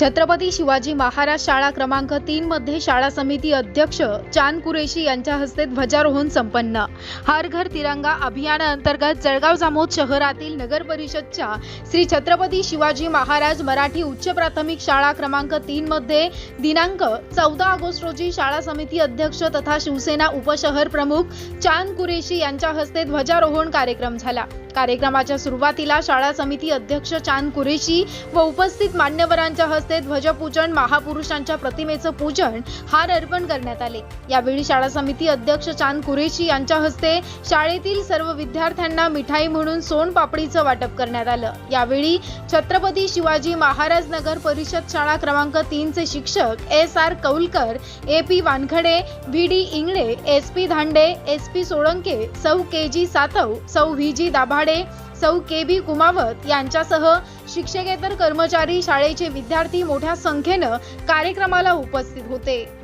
छत्रपती शिवाजी महाराज शाळा क्रमांक तीन मध्ये शाळा समिती अध्यक्ष चांद कुरेशी यांच्या हस्ते ध्वजारोहण संपन्न. हर घर तिरंगा अभियानाअंतर्गत जळगाव जामोद शहरातील नगर परिषदच्या श्री छत्रपती शिवाजी महाराज मराठी उच्च प्राथमिक शाळा क्रमांक तीन मध्ये दिनांक चौदा ऑगस्ट रोजी शाळा समिती अध्यक्ष तथा शिवसेना उपशहर प्रमुख चांद कुरेशी यांच्या हस्ते ध्वजारोहण कार्यक्रम झाला. कार्यक्रमाच्या सुरुवातीला शाळा समिती अध्यक्ष चांद कुरेशी व उपस्थित मान्यवरांच्या हस्ते ध्वजपूजन महापुरुषांच्या प्रतिमेचं पूजन हार अर्पण करण्यात आले. यावेळी शाळा समिती अध्यक्ष चांद कुरेशी यांच्या हस्ते शाळेतील सर्व विद्यार्थ्यांना मिठाई म्हणून सोन पापडीचं वाटप करण्यात आलं. यावेळी छत्रपती शिवाजी महाराज नगर परिषद शाळा क्रमांक तीनचे शिक्षक S R Kaulkar A P Wankhade V D Ingale S P Dhande S P Solanke सौ के जी सातव सौ व्ही जी दाभाडे सौ के बी कुमावत यांच्यासह शिक्षकेतर कर्मचारी शाळेचे विद्यार्थी मोठ्या संख्येनं कार्यक्रमाला उपस्थित होते.